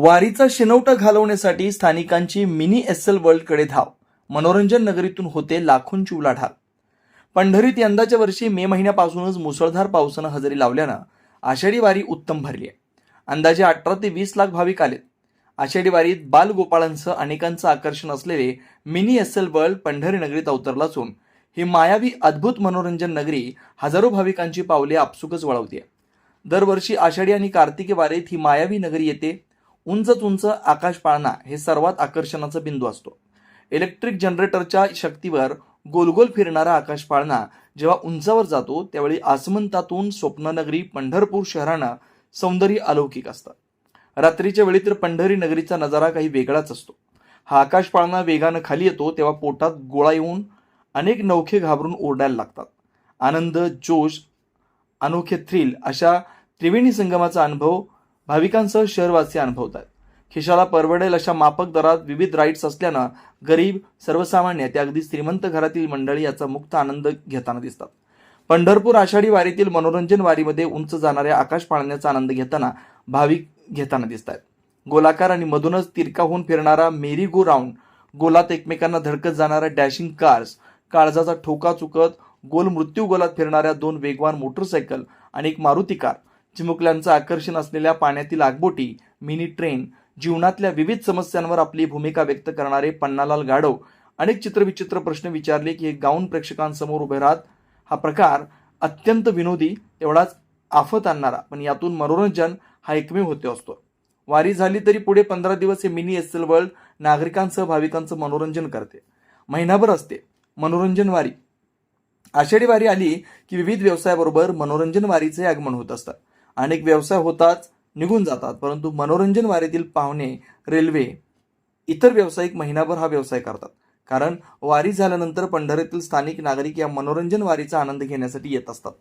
वारीचा शिनवटा घालवण्यासाठी स्थानिकांची मिनी एस एल वर्ल्डकडे धाव. मनोरंजन नगरीतून होते लाखोंची उलाढाल. पंढरीत यंदाच्या वर्षी मे महिन्यापासूनच मुसळधार पावसानं हजेरी लावल्यानं आषाढी वारी उत्तम भरली आहे. अंदाजे अठरा ते वीस लाख भाविक आलेत. आषाढी वारीत बालगोपाळांसह अनेकांचं आकर्षण असलेले mini S L world Pandhari नगरीत अवतरलं असून ही मायावी अद्भुत मनोरंजन नगरी हजारो भाविकांची पावले आपसुकच वळवते. दरवर्षी आषाढी आणि कार्तिकी वारीत ही मायावी नगरी येते. उंचच उंच आकाश पाळणा हे सर्वात आकर्षणाचा बिंदू असतो. इलेक्ट्रिक जनरेटरच्या शक्तीवर गोलगोल फिरणारा आकाश पाळणा जेव्हा उंचावर जातो त्यावेळी आसमंतातून स्वप्ननगरी पंढरपूर शहरानं सौंदर्य अलौकिक असतं. रात्रीच्या वेळी तर पंढरी नगरीचा नजारा काही वेगळाच असतो. हा आकाश पाळणा वेगानं खाली येतो तेव्हा पोटात गोळा येऊन अनेक नौखे घाबरून ओरडायला लागतात. आनंद जोश अनोखे थ्रिल अशा त्रिवेणी संगमाचा अनुभव भाविकांसह शहरवासी अनुभवतात. खिशाला परवडेल अशा मापक दरात विविध राईड्स असल्यानं गरीब सर्वसामान्य ते अगदी श्रीमंत घरातील मंडळी याचा मुक्त आनंद घेताना दिसतात. पंढरपूर आषाढी वारीतील मनोरंजन वारीमध्ये उंच जाणाऱ्या आकाश पाळण्याचा आनंद घेताना भाविक घेताना दिसत आहेत गोलाकार आणि मधूनच तिरकाहून फिरणारा मेरी गो राऊंड गोलात एकमेकांना धडकत जाणाऱ्या डॅशिंग कार्स काळजाचा ठोका चुकत गोल मृत्यू गोलात फिरणाऱ्या दोन वेगवान मोटरसायकल आणि एक मारुती कार चिमुकल्यांचं आकर्षण असलेल्या पाण्यातील आगबोटी मिनी ट्रेन जीवनातल्या विविध समस्यांवर आपली भूमिका व्यक्त करणारे पन्नालाल गाढव अनेक चित्रविचित्र प्रश्न विचारले की हे गाऊन प्रेक्षकांसमोर उभे राहत हा प्रकार अत्यंत विनोदी तेवढाच आफत आणणारा पण यातून मनोरंजन हा एकमेव होते असतो. वारी झाली तरी पुढे पंधरा दिवस हे मिनी एस एल वर्ल्ड नागरिकांसह भाविकांचं मनोरंजन करते. महिनाभर असते. मनोरंजन वारी. आषाढी वारी आली की विविध व्यवसायाबरोबर मनोरंजन वारीचे आगमन होत असतात अनेक व्यवसाय होताच निघून जातात. परंतु मनोरंजन वारीतील पाहुणे रेल्वे इतर व्यावसायिक महिनाभर हा व्यवसाय करतात. कारण वारी झाल्यानंतर पंढरीतील स्थानिक नागरिक या मनोरंजन वारीचा आनंद घेण्यासाठी येत असतात.